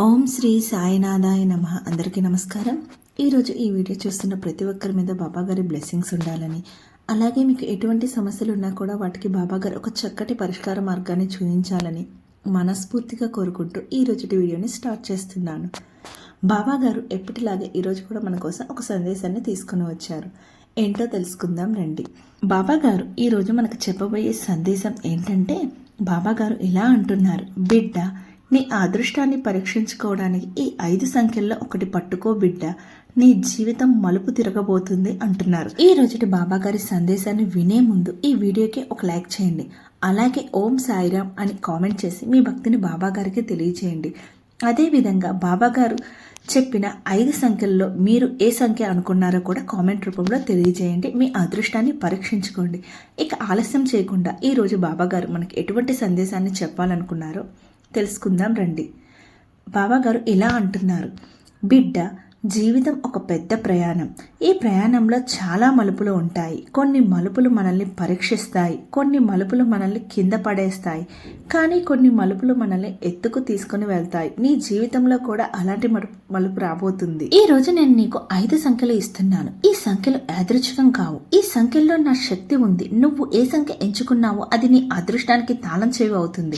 ఓం శ్రీ సాయినాథాయ నమ. అందరికీ నమస్కారం. ఈరోజు ఈ వీడియో చూస్తున్న ప్రతి ఒక్కరి మీద బాబాగారి బ్లెస్సింగ్స్ ఉండాలని అలాగే మీకు ఎటువంటి సమస్యలు ఉన్నా కూడా వాటికి బాబాగారు ఒక చక్కటి పరిష్కార మార్గాన్ని చూపించాలని మనస్ఫూర్తిగా కోరుకుంటూ ఈ రోజుటి వీడియోని స్టార్ట్ చేస్తున్నాను. బాబాగారు ఎప్పటిలాగే ఈరోజు కూడా మన కోసం ఒక సందేశాన్ని తీసుకుని వచ్చారు. ఏంటో తెలుసుకుందాం రండి. బాబాగారు ఈరోజు మనకు చెప్పబోయే సందేశం ఏంటంటే బాబాగారు ఇలా అంటున్నారు బిడ్డ నీ అదృష్టాన్ని పరీక్షించుకోవడానికి ఈ ఐదు సంఖ్యల్లో ఒకటి పట్టుకో బిడ్డ. నీ జీవితం మలుపు తిరగబోతుంది అంటున్నారు. ఈ రోజుటి బాబాగారి సందేశాన్ని వినే ముందు ఈ వీడియోకి ఒక లైక్ చేయండి. అలాగే ఓం సాయిరామ్ అని కామెంట్ చేసి మీ భక్తిని బాబాగారికి తెలియచేయండి. అదేవిధంగా బాబాగారు చెప్పిన ఐదు సంఖ్యల్లో మీరు ఏ సంఖ్య అనుకున్నారో కూడా కామెంట్ రూపంలో తెలియజేయండి మీ అదృష్టాన్ని పరీక్షించుకోండి. ఇక ఆలస్యం చేయకుండా ఈరోజు బాబాగారు మనకి ఎటువంటి సందేశాన్ని చెప్పాలనుకున్నారో తెలుసుకుందాం రండి. బాబాగారు ఇలా అంటున్నారు. బిడ్డ జీవితం ఒక పెద్ద ప్రయాణం. ఈ ప్రయాణంలో చాలా మలుపులు ఉంటాయి. కొన్ని మలుపులు మనల్ని పరీక్షిస్తాయి. కొన్ని మలుపులు మనల్ని కింద పడేస్తాయి. కానీ కొన్ని మలుపులు మనల్ని ఎత్తుకు తీసుకొని వెళ్తాయి. నీ జీవితంలో కూడా అలాంటి మలుపు మలుపు రాబోతుంది. ఈ రోజు నేను నీకు ఐదు సంఖ్యలు ఇస్తున్నాను. ఈ సంఖ్యలు యాదృచ్ఛికం కావు. ఈ సంఖ్యల్లో నా శక్తి ఉంది. నువ్వు ఏ సంఖ్య ఎంచుకున్నావో అది నీ అదృష్టానికి తాళం చేవి అవుతుంది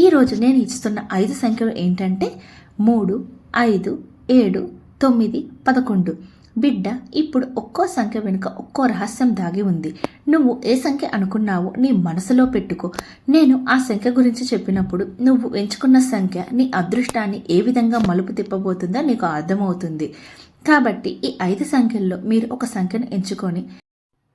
ఈరోజు నేను ఇస్తున్న ఐదు సంఖ్యలు ఏంటంటే మూడు ఐదు ఏడు తొమ్మిది పదకొండు. బిడ్డ ఇప్పుడు ఒక్కో సంఖ్య వెనుక ఒక్కో రహస్యం దాగి ఉంది. నువ్వు ఏ సంఖ్య అనుకున్నావో నీ మనసులో పెట్టుకో. నేను ఆ సంఖ్య గురించి చెప్పినప్పుడు నువ్వు ఎంచుకున్న సంఖ్య నీ అదృష్టాన్ని ఏ విధంగా మలుపు తిప్పబోతుందో నీకు అర్థమవుతుంది. కాబట్టి ఈ ఐదు సంఖ్యల్లో మీరు ఒక సంఖ్యను ఎంచుకొని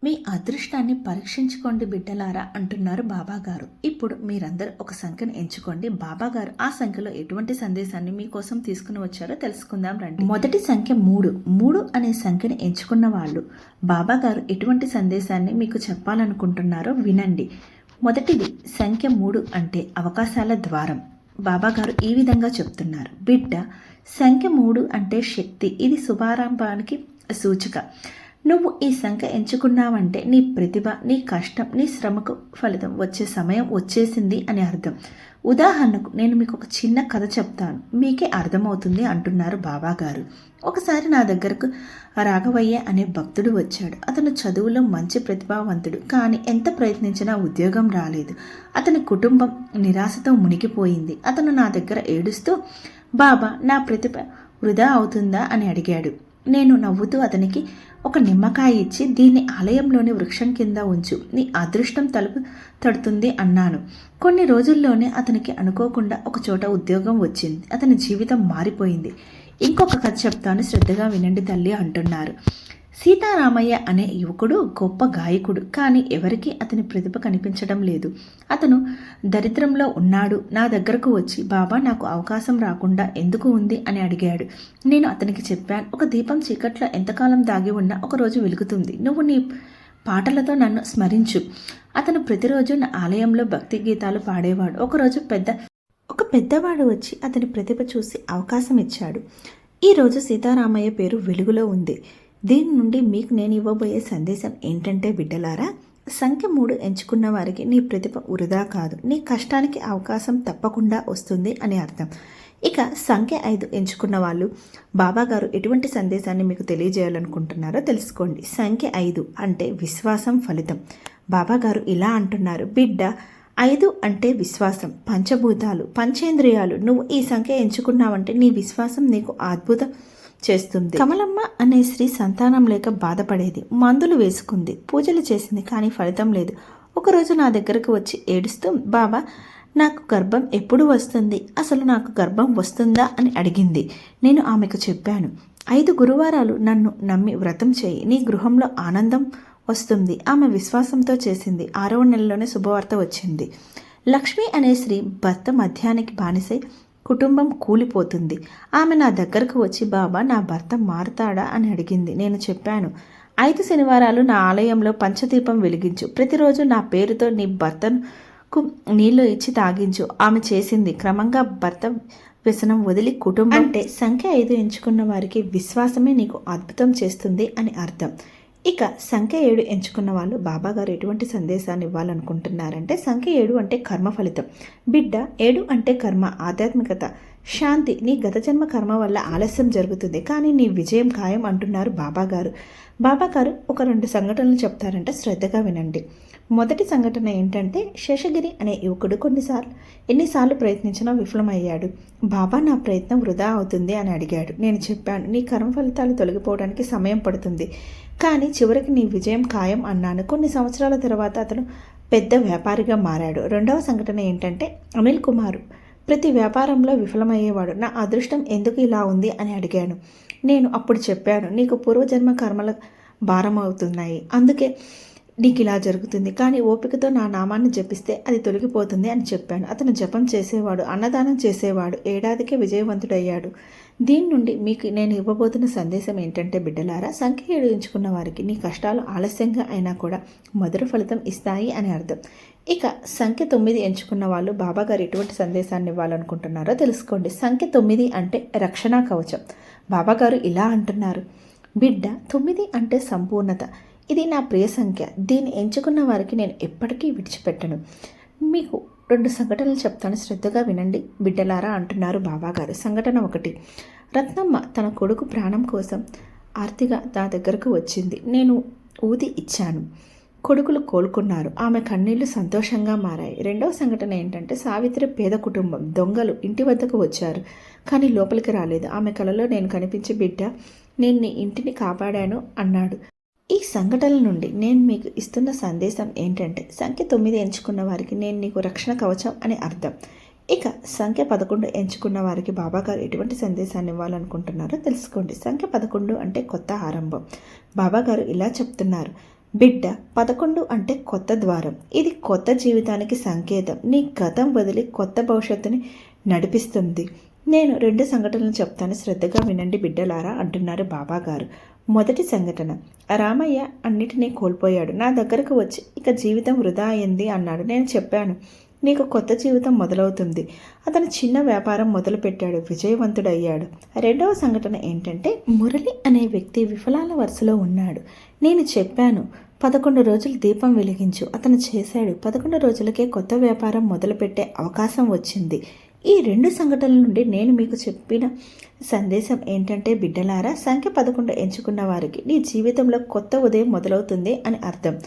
మీ అదృష్టాన్ని పరీక్షించుకోండి బిడ్డలారా అంటున్నారు బాబాగారు. ఇప్పుడు మీరందరూ ఒక సంఖ్యను ఎంచుకోండి. బాబాగారు ఆ సంఖ్యలో ఎటువంటి సందేశాన్ని మీకోసం తీసుకుని వచ్చారో తెలుసుకుందాం రండి. మొదటి సంఖ్య మూడు. మూడు అనే సంఖ్యను ఎంచుకున్న వాళ్ళు బాబాగారు ఎటువంటి సందేశాన్ని మీకు చెప్పాలనుకుంటున్నారో వినండి. మొదటిది సంఖ్య మూడు అంటే అవకాశాల ద్వారం. బాబాగారు ఈ విధంగా చెప్తున్నారు. బిడ్డ సంఖ్య మూడు అంటే శక్తి. ఇది శుభారంభానికి సూచిక. నువ్వు ఈ సంఖ్య ఎంచుకున్నావంటే నీ ప్రతిభ నీ కష్టం నీ శ్రమకు ఫలితం. వచ్చే సమయం వచ్చేసింది అని అర్థం. ఉదాహరణకు నేను మీకు ఒక చిన్న కథ చెప్తాను. మీకే అర్థమవుతుంది అంటున్నారు బాబా గారు ఒకసారి నా దగ్గరకు రాఘవయ్య అనే భక్తుడు వచ్చాడు. అతను చదువులో మంచి ప్రతిభావంతుడు. కానీ ఎంత ప్రయత్నించినా ఉద్యోగం రాలేదు. అతని కుటుంబం నిరాశతో మునిగిపోయింది. అతను నా దగ్గర ఏడుస్తూ బాబా నా ప్రతిభ వృధా అవుతుందా? అని అడిగాడు. నేను నవ్వుతూ అతనికి ఒక నిమ్మకాయ ఇచ్చి దీన్ని ఆలయంలోని వృక్షం కింద ఉంచు నీ అదృష్టం తలుపు తడుతుంది అన్నాను. కొన్ని రోజుల్లోనే అతనికి అనుకోకుండా ఒక చోట ఉద్యోగం వచ్చింది. అతని జీవితం మారిపోయింది. ఇంకొక కథ చెప్తాను శ్రద్ధగా వినండి తల్లి అంటున్నారు. సీతారామయ్య అనే యువకుడు గొప్ప గాయకుడు. కానీ ఎవరికీ అతని ప్రతిభ కనిపించడం లేదు. అతను దరిద్రంలో ఉన్నాడు. నా దగ్గరకు వచ్చి బాబా నాకు అవకాశం రాకుండా ఎందుకు ఉంది? అని అడిగాడు. నేను అతనికి చెప్పాను. ఒక దీపం చీకట్లో ఎంతకాలం దాగి ఉన్నా ఒకరోజు వెలుగుతుంది. నువ్వు నీ పాటలతో నన్ను స్మరించు. అతను ప్రతిరోజు నా ఆలయంలో భక్తి గీతాలు పాడేవాడు. ఒకరోజు పెద్ద ఒక పెద్దవాడు వచ్చి అతని ప్రతిభ చూసి అవకాశం ఇచ్చాడు. ఈరోజు సీతారామయ్య పేరు వెలుగులో ఉంది. దీని నుండి మీకు నేను ఇవ్వబోయే సందేశం ఏంటంటే బిడ్డలారా సంఖ్య మూడు ఎంచుకున్న వారికి నీ ప్రతిభ వృధా కాదు. నీ కష్టానికి అవకాశం తప్పకుండా వస్తుంది అని అర్థం. ఇక సంఖ్య ఐదు ఎంచుకున్న వాళ్ళు బాబాగారు ఎటువంటి సందేశాన్ని మీకు తెలియజేయాలనుకుంటున్నారో తెలుసుకోండి. సంఖ్య ఐదు అంటే విశ్వాసం ఫలితం. బాబాగారు ఇలా అంటున్నారు బిడ్డ ఐదు అంటే విశ్వాసం. పంచభూతాలు పంచేంద్రియాలు. నువ్వు ఈ సంఖ్య ఎంచుకున్నావంటే నీ విశ్వాసం నీకు అద్భుత చేస్తుంది. కమలమ్మ అనే స్త్రీ సంతానం లేక బాధపడేది. మందులు వేసుకుంది. పూజలు చేసింది కానీ ఫలితం లేదు. ఒకరోజు నా దగ్గరకు వచ్చి ఏడుస్తూ బాబా నాకు గర్భం ఎప్పుడు వస్తుంది? అసలు నాకు గర్భం వస్తుందా? అని అడిగింది. నేను ఆమెకు చెప్పాను ఐదు గురువారాలు నన్ను నమ్మి వ్రతం చేయి. నీ గృహంలో ఆనందం వస్తుంది. ఆమె విశ్వాసంతో చేసింది. ఆరవ నెలలోనే శుభవార్త వచ్చింది. లక్ష్మి అనే స్త్రీ భర్త మధ్యాహ్నానికి బానిసై కుటుంబం కూలిపోతుంది. ఆమె నా దగ్గరకు వచ్చి బాబా నా భర్త మారుతాడా? అని అడిగింది. నేను చెప్పాను ఐదు శనివారాలు నా ఆలయంలో పంచదీపం వెలిగించు. ప్రతిరోజు నా పేరుతో నీ భర్తకు నీళ్ళు ఇచ్చి తాగించు. ఆమె చేసింది. క్రమంగా భర్త వ్యసనం వదిలి కుటుంబం అంటే సంఖ్య ఐదు ఎంచుకున్న వారికి విశ్వాసమే నీకు అద్భుతం చేస్తుంది అని అర్థం. ఇక సంఖ్య ఏడు ఎంచుకున్న వాళ్ళు బాబాగారు ఎటువంటి సందేశాన్ని ఇవ్వాలనుకుంటున్నారంటే సంఖ్య ఏడు అంటే కర్మ ఫలితం. బిడ్డ ఏడు అంటే కర్మ ఆధ్యాత్మికత. శాంతి నీ గత జన్మ కర్మ వల్ల ఆలస్యం జరుగుతుంది కానీ నీ విజయం ఖాయం అంటున్నారు బాబాగారు బాబాగారు ఒక రెండు సంఘటనలు చెప్తారంటే శ్రద్ధగా వినండి. మొదటి సంఘటన ఏంటంటే శేషగిరి అనే యువకుడు కొన్నిసార్లు ఎన్నిసార్లు ప్రయత్నించినా విఫలమయ్యాడు. బాబా నా ప్రయత్నం వృధా అవుతుంది అని అడిగాడు. నేను చెప్పాను నీ కర్మ ఫలితాలు తొలగిపోవడానికి సమయం పడుతుంది. కానీ చివరికి నీ విజయం ఖాయం అన్నాను. కొన్ని సంవత్సరాల తర్వాత అతను పెద్ద వ్యాపారిగా మారాడు. రెండవ సంఘటన ఏంటంటే అనిల్ కుమార్ ప్రతి వ్యాపారంలో విఫలమయ్యేవాడు. నా అదృష్టం ఎందుకు ఇలా ఉంది అని అడిగాను. నేను అప్పుడు చెప్పాను నీకు పూర్వజన్మ కర్మల భారం అవుతున్నాయి అందుకే నీకు ఇలా జరుగుతుంది. కానీ ఓపికతో నా నామాన్ని జపిస్తే అది తొలగిపోతుంది అని చెప్పాను. అతను జపం చేసేవాడు అన్నదానం చేసేవాడు ఏడాదికే విజయవంతుడయ్యాడు. దీని నుండి మీకు నేను ఇవ్వబోతున్న సందేశం ఏంటంటే బిడ్డలారా సంఖ్య ఏడు ఎంచుకున్న వారికి నీ కష్టాలు ఆలస్యంగా అయినా కూడా మధుర ఫలితం ఇస్తాయి అని అర్థం. ఇక సంఖ్య తొమ్మిది ఎంచుకున్న వాళ్ళు బాబాగారు ఎటువంటి సందేశాన్ని ఇవ్వాలనుకుంటున్నారో తెలుసుకోండి. సంఖ్య తొమ్మిది అంటే రక్షణ కవచం. బాబాగారు ఇలా అంటున్నారు. బిడ్డ తొమ్మిది అంటే సంపూర్ణత. ఇది నా ప్రియ సంఖ్య. దీన్ని ఎంచుకున్న వారికి నేను ఎప్పటికీ విడిచిపెట్టను. మీకు రెండు సంఘటనలు చెప్తాను. శ్రద్ధగా వినండి. బిడ్డలారా అంటున్నారు బాబాగారు. సంఘటన ఒకటి. రత్నమ్మ తన కొడుకు ప్రాణం కోసం ఆర్తిగా నా దగ్గరకు వచ్చింది. నేను ఊది ఇచ్చాను. కొడుకులు కోలుకున్నారు. ఆమె కన్నీళ్ళు సంతోషంగా మారాయి. రెండవ సంఘటన ఏంటంటే సావిత్రి పేద కుటుంబం. దొంగలు ఇంటి వద్దకు వచ్చారు. కానీ లోపలికి రాలేదు. ఆమె కలలో నేను కనిపించి బిడ్డ నేను నీ ఇంటిని కాపాడాను అన్నాడు. ఈ సంఘటనల నుండి నేను మీకు ఇస్తున్న సందేశం ఏంటంటే సంఖ్య తొమ్మిది ఎంచుకున్న వారికి నేను నీకు రక్షణ కవచం అని అర్థం. ఇక సంఖ్య పదకొండు ఎంచుకున్న వారికి బాబాగారు ఎటువంటి సందేశాన్ని ఇవ్వాలనుకుంటున్నారో తెలుసుకోండి. సంఖ్య పదకొండు అంటే కొత్త ఆరంభం. బాబాగారు ఇలా చెప్తున్నారు. బిడ్డ పదకొండు అంటే కొత్త ద్వారం. ఇది కొత్త జీవితానికి సంకేతం. నీ గతం వదిలి కొత్త భవిష్యత్తుని నడిపిస్తుంది. నేను రెండు సంఘటనలు చెప్తాను. శ్రద్ధగా వినండి బిడ్డలారా అంటున్నారు బాబాగారు మొదటి సంఘటన. రామయ్య అన్నిటినీ కోల్పోయాడు. నా దగ్గరకు వచ్చి ఇక జీవితం వృధా అయింది అన్నాడు. నేను చెప్పాను నీకు కొత్త జీవితం మొదలవుతుంది. అతను చిన్న వ్యాపారం మొదలుపెట్టాడు విజయవంతుడయ్యాడు. రెండవ సంఘటన ఏంటంటే మురళి అనే వ్యక్తి విఫలాల వరుసలో ఉన్నాడు. నేను చెప్పాను పదకొండు రోజులు దీపం వెలిగించు. అతను చేశాడు పదకొండు రోజులకే కొత్త వ్యాపారం మొదలుపెట్టే అవకాశం వచ్చింది. ఈ రెండు సంఘటనల నుండి నేను మీకు చెప్పిన సందేశం ఏంటంటే బిడ్డలారా సంఖ్య పదకొండు ఎంచుకున్న వారికి నీ జీవితంలో కొత్త ఉదయం మొదలవుతుంది అని అర్థం.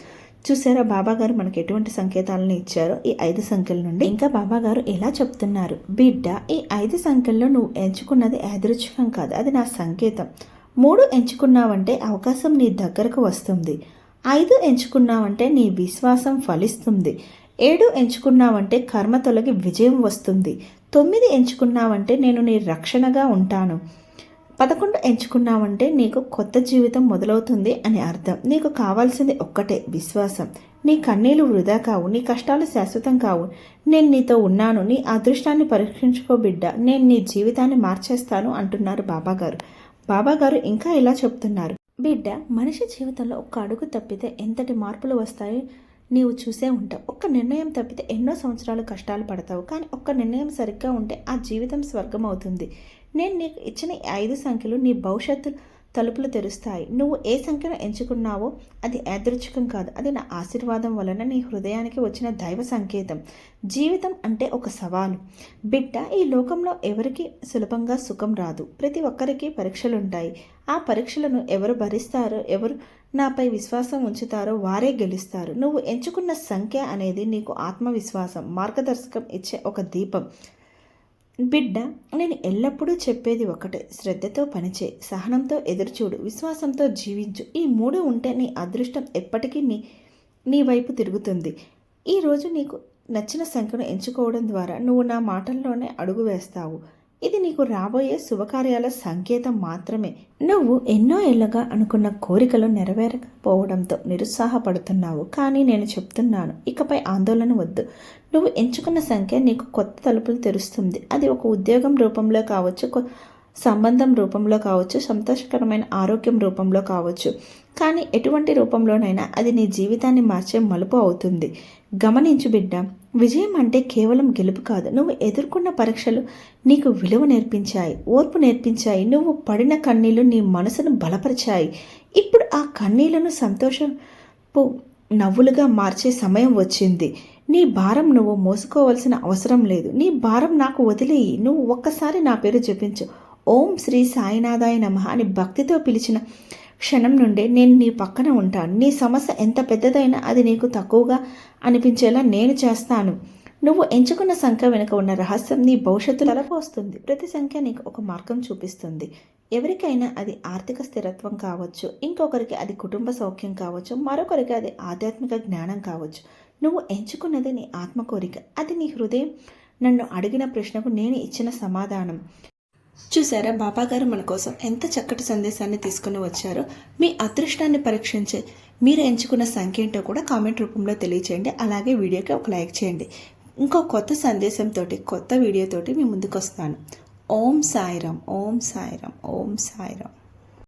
చూసారా బాబాగారు మనకు మనకి ఎటువంటి సంకేతాలను ఇచ్చారో ఈ ఐదు సంఖ్యల నుండి? ఇంకా బాబాగారు ఇలా ఎలా చెప్తున్నారు బిడ్డ ఈ ఐదు సంఖ్యల్లో నువ్వు ఎంచుకున్నది యాదృచ్ఛికం కాదు అది నా సంకేతం. మూడు ఎంచుకున్నావంటే అవకాశం నీ దగ్గరకు వస్తుంది. ఐదు ఎంచుకున్నావంటే నీ విశ్వాసం ఫలిస్తుంది. ఏడు ఎంచుకున్నావంటే కర్మ తొలగి విజయం వస్తుంది. తొమ్మిది ఎంచుకున్నావంటే నేను నీ రక్షణగా ఉంటాను. పదకొండు ఎంచుకున్నావంటే నీకు కొత్త జీవితం మొదలవుతుంది అని అర్థం. నీకు కావాల్సింది ఒక్కటే విశ్వాసం. నీ కన్నీలు వృధా కావు నీ కష్టాలు శాశ్వతం కావు. నేను నీతో ఉన్నాను నీ అదృష్టాన్ని పరీక్షించుకో బిడ్డ. నేను నీ జీవితాన్ని మార్చేస్తాను అంటున్నారు బాబాగారు. బాబాగారు ఇంకా ఇలా చెప్తున్నారు. బిడ్డ మనిషి జీవితంలో ఒక్క అడుగు తప్పితే ఎంతటి మార్పులు వస్తాయో? నీవు చూసే ఉంటావు. ఒక్క నిర్ణయం తప్పితే ఎన్నో సంవత్సరాలు కష్టాలు పడతావు. కానీ ఒక్క నిర్ణయం సరిగ్గా ఉంటే ఆ జీవితం స్వర్గం అవుతుంది. నేను నీకు ఇచ్చిన ఈ ఐదు సంఖ్యలు నీ భవిష్యత్తు తలుపులు తెరుస్తాయి. నువ్వు ఏ సంఖ్యను ఎంచుకున్నావో అది యాదృచ్ఛికం కాదు. అది నా ఆశీర్వాదం వలన నీ హృదయానికి వచ్చిన దైవ సంకేతం. జీవితం అంటే ఒక సవాలు. బిడ్డ ఈ లోకంలో ఎవరికి సులభంగా సుఖం రాదు. ప్రతి ఒక్కరికి పరీక్షలుంటాయి. ఆ పరీక్షలను ఎవరు భరిస్తారో ఎవరు నాపై విశ్వాసం ఉంచుతారో వారే గెలుస్తారు. నువ్వు ఎంచుకున్న సంఖ్య అనేది నీకు ఆత్మవిశ్వాసం మార్గదర్శకం ఇచ్చే ఒక దీపం. బిడ్డ నేను ఎల్లప్పుడూ చెప్పేది ఒకటే. శ్రద్ధతో పనిచే సహనంతో ఎదురుచూడు విశ్వాసంతో జీవించు. ఈ మూడు ఉంటే నీ అదృష్టం ఎప్పటికీ నీ నీ వైపు తిరుగుతుంది. ఈరోజు నీకు నచ్చిన సంఖ్యను ఎంచుకోవడం ద్వారా నువ్వు నా మాటల్లోనే అడుగు వేస్తావు. ఇది నీకు రాబోయే శుభకార్యాల సంకేతం మాత్రమే. నువ్వు ఎన్నో ఏళ్ళగా అనుకున్న కోరికలు నెరవేరకపోవడంతో నిరుత్సాహపడుతున్నావు. కానీ నేను చెప్తున్నాను ఇకపై ఆందోళన వద్దు. నువ్వు ఎంచుకున్న సంఖ్య నీకు కొత్త తలుపులు తెరుస్తుంది. అది ఒక ఉద్యోగం రూపంలో కావచ్చు కొ- సంబంధం రూపంలో కావచ్చు సంతోషకరమైన ఆరోగ్యం రూపంలో కావచ్చు. కానీ ఎటువంటి రూపంలోనైనా అది నీ జీవితాన్ని మార్చే మలుపు అవుతుంది. గమనించు బిడ్డ విజయం అంటే కేవలం గెలుపు కాదు. నువ్వు ఎదుర్కొన్న పరీక్షలు నీకు విలువ నేర్పించాయి ఓర్పు నేర్పించాయి. నువ్వు పడిన కన్నీళ్ళు నీ మనసును బలపరిచాయి. ఇప్పుడు ఆ కన్నీళ్ళను సంతోషపు నవ్వులుగా మార్చే సమయం వచ్చింది. నీ భారం నువ్వు మోసుకోవాల్సిన అవసరం లేదు. నీ భారం నాకు వదిలేయి. నువ్వు ఒక్కసారి నా పేరు జపించు. ఓం శ్రీ సాయినాథాయ నమ అని భక్తితో పిలిచిన క్షణం నుండే నేను నీ పక్కన ఉంటాను. నీ సమస్య ఎంత పెద్దదైనా అది నీకు తక్కువగా అనిపించేలా నేను చేస్తాను. నువ్వు ఎంచుకున్న సంఖ్య వెనుక ఉన్న రహస్యం నీ భవిష్యత్తు తలపోస్తుంది ప్రతి సంఖ్య నీకు ఒక మార్గం చూపిస్తుంది. ఎవరికైనా అది ఆర్థిక స్థిరత్వం కావచ్చు. ఇంకొకరికి అది కుటుంబ సౌఖ్యం కావచ్చు. మరొకరికి అది ఆధ్యాత్మిక జ్ఞానం కావచ్చు. నువ్వు ఎంచుకున్నది నీ ఆత్మ కోరిక అది నీ హృదయం నన్ను అడిగిన ప్రశ్నకు నేను ఇచ్చిన సమాధానం. చూసారా బాబాగారు మన కోసం ఎంత చక్కటి సందేశాన్ని తీసుకుని వచ్చారో మీ అదృష్టాన్ని పరీక్షించే మీరు ఎంచుకున్న సంఖ్య ఏంటో కూడా కామెంట్ రూపంలో తెలియచేయండి. అలాగే వీడియోకి ఒక లైక్ చేయండి. ఇంకో కొత్త సందేశంతో కొత్త వీడియోతోటి మీ ముందుకు వస్తాను ఓం సాయిరామ్ ఓం సాయిరామ్ ఓం సాయిరామ్.